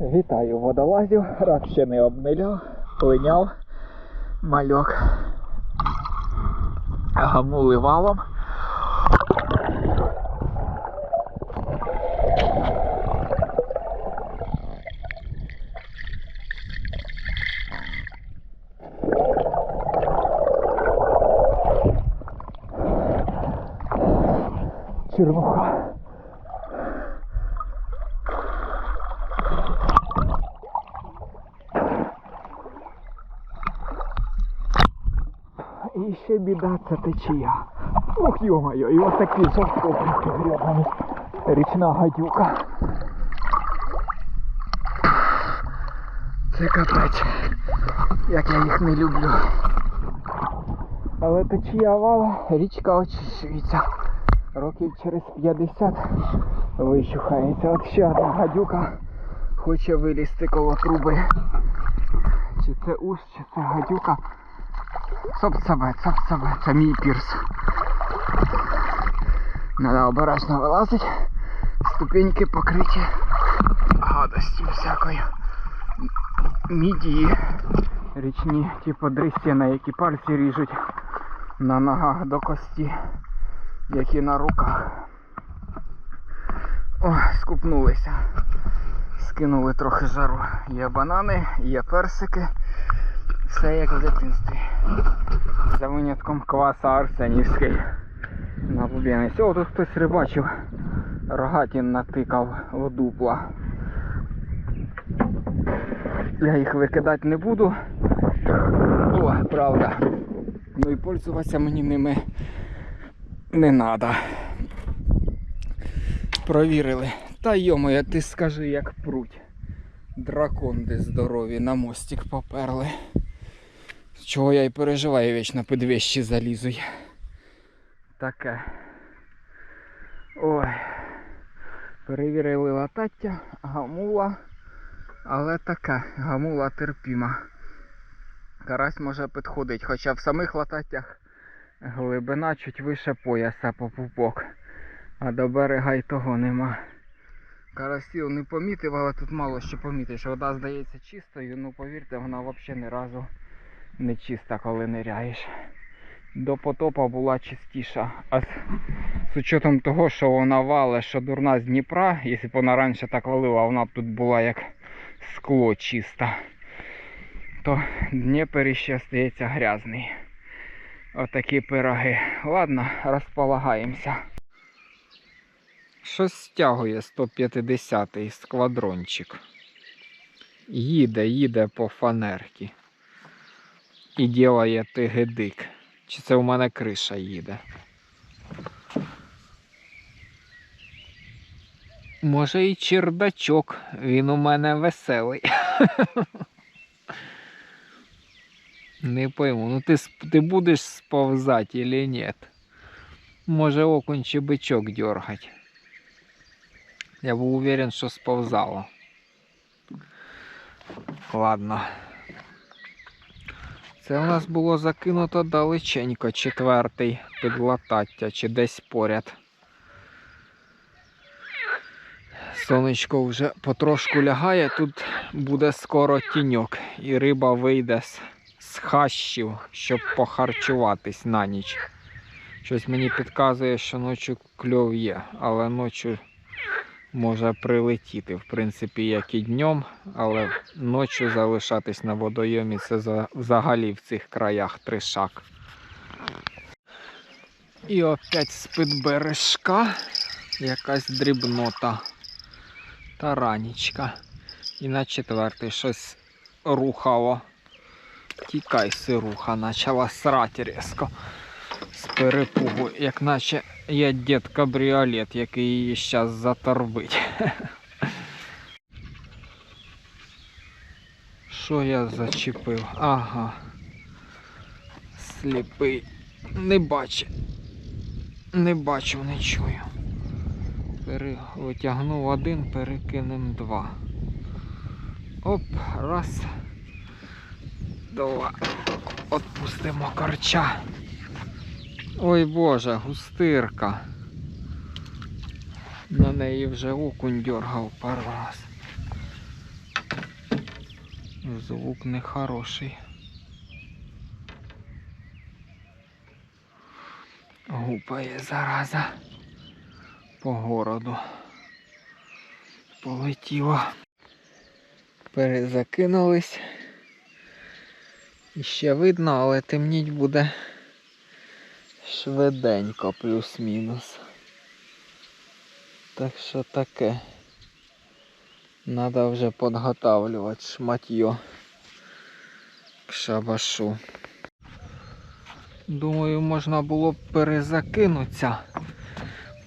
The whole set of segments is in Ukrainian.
Вітаю водолазів, рак ще не обмиляв, линяв мальок. Гамули валом. Чернуха. І ще біда це течія. Ох, йо-моє, і ось такий жовтопинки гребаний. Річна гадюка. Це капець. Як я їх не люблю. Але течія вала, річка очищується. Років через 50 вищухається. От ще одна гадюка хоче вилізти коло труби. Чи це уж, чи це гадюка. Цоп-цабе, цоп-цабе, це мій пірс. Надо обережно вилазить. Ступеньки покриті гадості всякою. Мідії. Річні, типу дрістя, які пальці ріжуть на ногах до кості, які на руках. О, скупнулися. Скинули трохи жару. Є банани, є персики. Все як в дитинстві. За винятком кваса Арсенівський. На буб'яниці. О, тут хтось рибачив. Рогатін натикав в дупла. Я їх викидати не буду. О, правда. Ну і пользуватися мені ними не треба. Провірили. Та йомоя, ти скажи, як пруть. Драконди здорові на мостик поперли. Чого я й переживаю вічно під вещі залізуть. Таке. Ой. Перевірили латаття, гамула. Але така гамула терпіма. Карась може підходить, хоча в самих лататтях глибина чуть вище пояса по пупок. А до берега й того нема. Карасів не помітив, але тут мало що помітиш. Вода здається чистою, ну повірте, вона взагалі ні разу не чиста, коли ниряєш. До потопа була чистіша. А з, з учетом того, що вона вале, що дурна з Дніпра, якщо б вона раніше так валила, вона б тут була як скло чиста. То Дніпер ще стається грязний. Отакі пироги. Ладно, розполагаємося. Щось стягує 150-й сквадрончик. Їде, їде по фанерки. І ділає тигедик. Чи це у мене криша їде? Може і чердачок, він у мене веселий. Не пойму, ну ти, ти будеш сповзати или нет? Може окунь чи бичок дергать. Я був уверен, що сповзало. Ладно. Це у нас було закинуто далеченько четвертий підлатаття чи десь поряд. Сонечко вже потрошку лягає, тут буде скоро тіньок і риба вийде з, з хащів, щоб похарчуватись на ніч. Щось мені підказує, що ночі кльов є, але ночі може прилетіти, в принципі, як і днем, але ночі залишатись на водойомі це взагалі в цих краях тришак. І опять з-під бережка якась дрібнота. Таранічка. І на четвертий щось рухало. Тікай, сируха, почала срати різко. З перепугу, як наче є дід кабріолет, який її зараз заторбить. Що я зачепив? Ага. Сліпий. Не бачу. Не бачу, не чую. Витягнув один, перекинем два. Оп, раз. Два. Отпустимо корча. Ой Боже, густирка. На неї вже окунь дергав пару раз. Звук нехороший. Гупає зараза по городу. Полетіло. Перезакинулись. І ще видно, але темніть буде швиденько плюс-мінус. Так що таке. Надо вже підготавлювати шматьо к шабашу. Думаю, можна було б перезакинутися,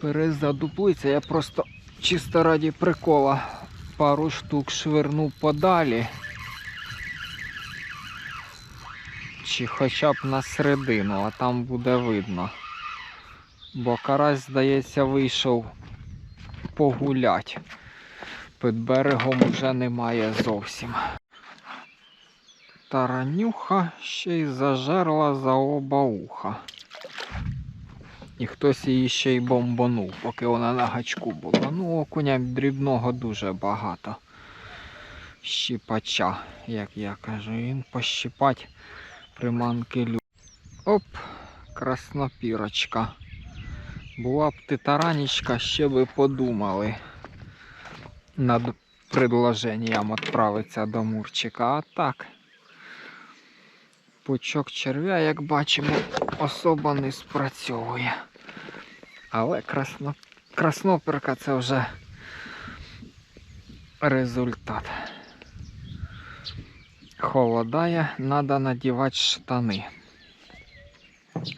перезадуплитися. Я просто чисто раді прикола пару штук швирну подалі. Чи хоча б на середину, а там буде видно. Бо карась, здається, вийшов погулять. Під берегом вже немає зовсім. Таранюха ще й зажерла за оба уха. І хтось її ще й бомбанув, поки вона на гачку була. Ну, окуня дрібного дуже багато. Щіпача, як я кажу, він пощипать приманки лю. Оп, краснопірочка. Була б ти таранічка, ще би подумали над предложенням відправитися до Мурчика. А так, пучок черв'я, як бачимо, особо не спрацьовує. Але красно... красноперка це вже результат. Холодає, треба надівати штани.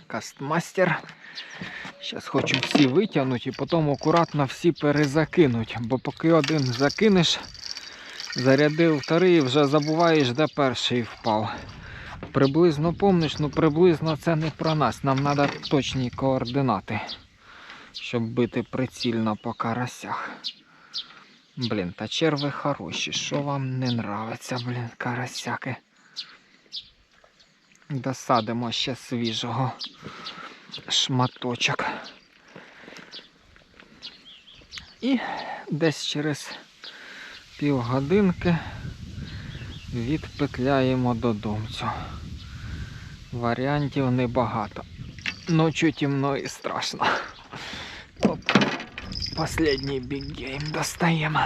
Кастмастер. Зараз хочу всі витягнути і потім акуратно всі перезакинуть. Бо поки один закинеш, зарядив вторий вже забуваєш, де перший впав. Приблизно помниш, ну приблизно це не про нас. Нам треба точні координати, щоб бити прицільно по карасях. Блін, та черви хороші. Що вам не нравиться, блін, карасяки? Досадимо ще свіжого шматочок. І десь через півгодинки відпетляємо додомцю. Варіантів небагато. Ночі темно і страшно. Оп. Последній біггейм достаємо.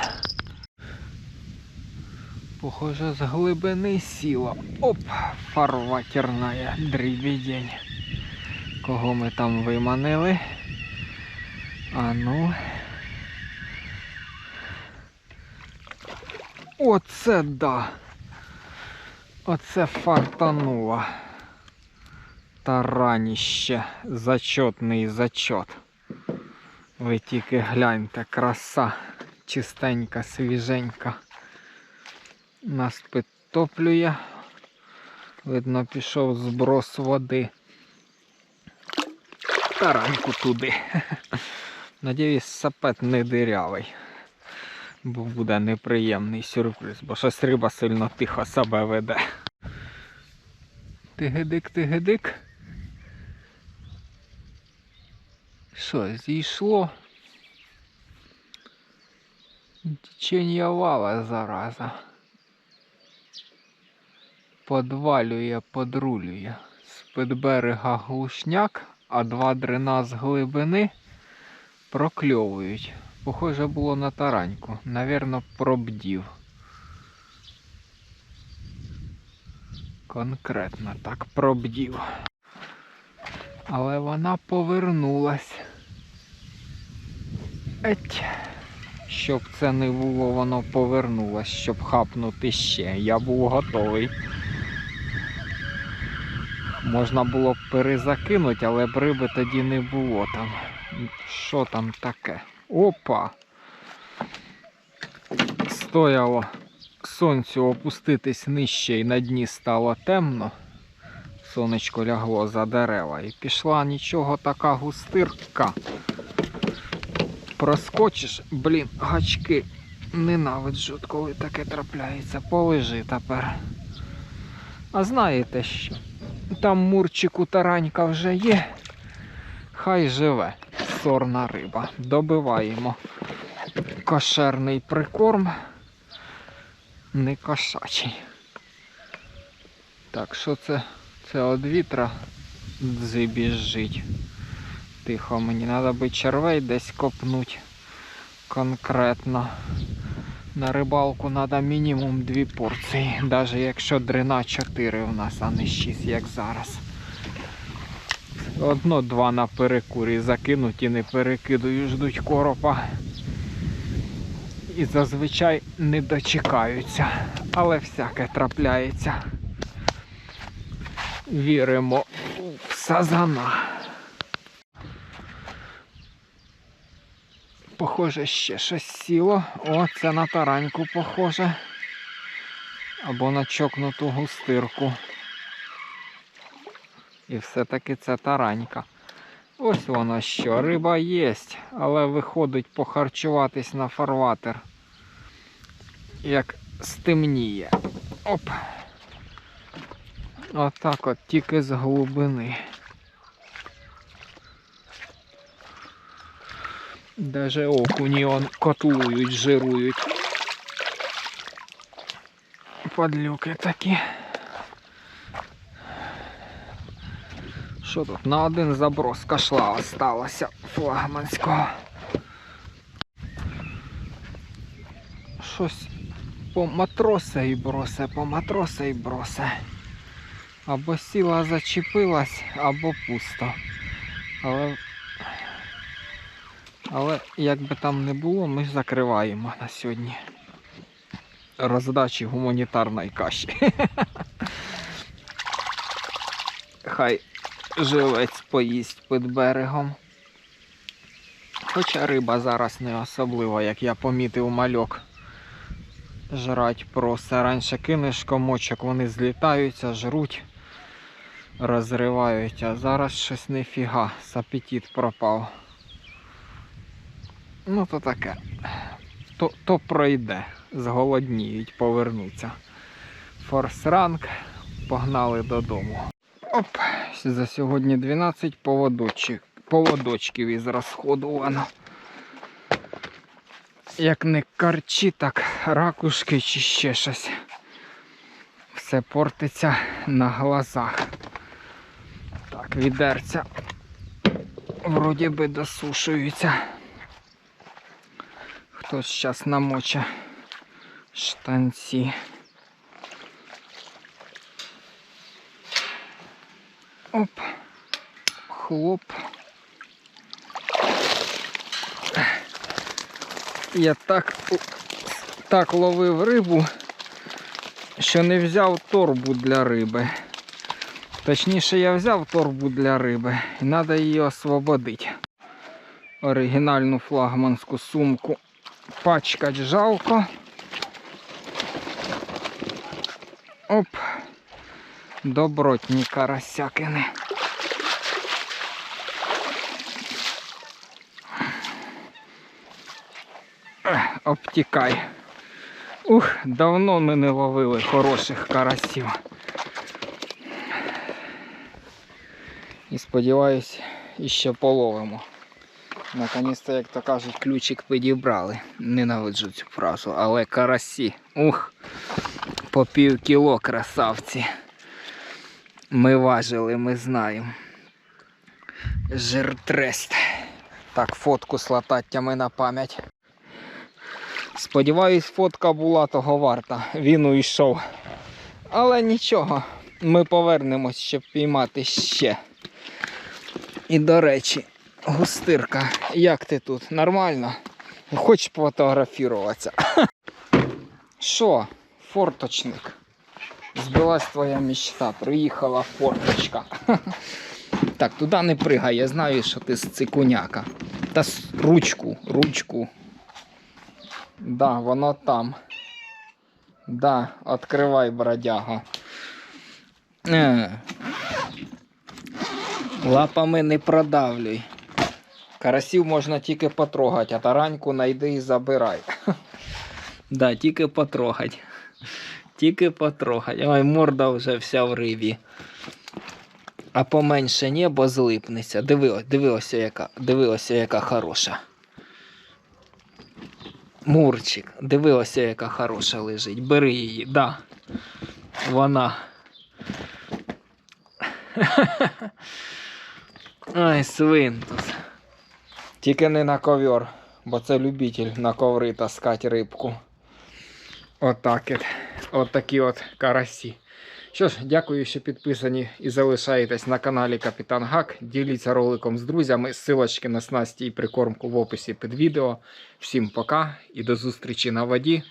Похоже, з глибини сіла. Оп, фарватерная дрібідень. Кого ми там виманили? А ну. Оце да. Оце фартануло. Тараніще. Зачотний зачот. Ви тільки гляньте, краса. Чистенька, свіженька. Нас підтоплює. Видно, пішов зброс води. Тараньку туди. Надіюсь, сапет не дирявий. Бо буде неприємний сюрприз, бо щось риба сильно тихо себе веде. Тигидик, тигидик. Що, зійшло? Течення вала зараза. Подвалює, подрулює. З-під берега глушняк, а два дрена з глибини прокльовують. Похоже було на тараньку. Навірно, пробдів. Конкретно так пробдів. Але вона повернулась. Еть. Щоб це не було, воно повернулось, щоб хапнути ще. Я був готовий. Можна було б перезакинути, але б риби тоді не було там. Що там таке? Опа! Стояло сонцю опуститись нижче і на дні стало темно. Сонечко лягло за дерева і пішла нічого така густирка. Проскочиш, блін, гачки. Ненавиджу, коли таке трапляється. Полежи тепер. А знаєте що? Там мурчику таранька вже є. Хай живе. Сорна риба. Добиваємо кошерний прикорм. Не кошачий. Так, що це? Це від вітра дзибіжить. Тихо, мені треба би червей десь копнуть конкретно. На рибалку треба мінімум дві порції, навіть якщо дрина 4 у нас, а не 6, як зараз. Одно-два на перекурі закинуть і не перекидую, ждуть коропа. І зазвичай не дочекаються, але всяке трапляється. Віримо в сазана. Похоже, ще щось сіло. О, це на тараньку похоже. Або на чокнуту густирку. І все-таки це таранька. Ось воно що, риба є, але виходить похарчуватись на фарватер. Як стемніє. Оп. Отак от тільки з глибини. Даже окуні он котлують, жирують. Подлюки такі. Що тут? На один заброс кашла осталося флагманського. Щось по матросе і бросе, по матросе і бросе. Або сіла зачепилась, або пусто. Але але як би там не було, ми закриваємо на сьогодні роздачі гуманітарної каші. Хай живець поїсть під берегом. Хоча риба зараз не особлива, як я помітив мальок. Жрать просто. Раніше кинеш комочок, вони злітаються, жруть, розривають, а зараз щось нефіга, з пропав. Ну то таке. То, то пройде. Зголодніють, повернуться. Форс-ранг, погнали додому. Оп, за сьогодні 12 поводочок, поводочків із розходовано. Як не карчі, так ракушки чи ще щось. Все портиться на глазах. Так, відерця вроді би досушуються. Хтось зараз намоче штанці. Оп, хлоп. Я так, так ловив рибу, що не взяв торбу для риби. Точніше, я взяв торбу для риби і треба її освободити. Оригінальну флагманську сумку пачкать жалко. Оп, добротні карасякини. Обтікай. Ух, давно ми не ловили хороших карасів. І сподіваюсь, іще половимо. Наконець-то, як то кажуть, ключик підібрали. Ненавиджу цю фразу, але карасі. Ух, по пів кіло красавці. Ми важили, ми знаємо. Жиртрест. Так, фотку з лататтями на пам'ять. Сподіваюсь, фотка була того варта. Він уйшов. Але нічого, ми повернемось, щоб піймати ще. І до речі, густирка, як ти тут? Нормально? Хочеш фотографіруватися? Що, форточник? Збилась твоя мечта, приїхала форточка. Так, туди не пригай, я знаю, що ти з цикуняка. Та с- ручку, ручку. Да, воно там. Да, відкривай, бродяга. Е. Лапами не продавлюй. Карасів можна тільки потрогати, а тараньку найди і забирай. Да, тільки потрогать. Тільки потрогать. Ой, морда вже вся в рибі. А поменше небо злипнеться. Диви, ось- яка, хороша. Мурчик, диви ось яка хороша лежить. Бери її, да. Вона. Ай, свинтус. Тільки не на ковер, бо це любитель на коври таскати рибку. Отак от. От такі от карасі. Що ж, дякую, що підписані і залишаєтесь на каналі Капітан Гак. Діліться роликом з друзями. Силочки на снасті і прикормку в описі під відео. Всім пока і до зустрічі на воді.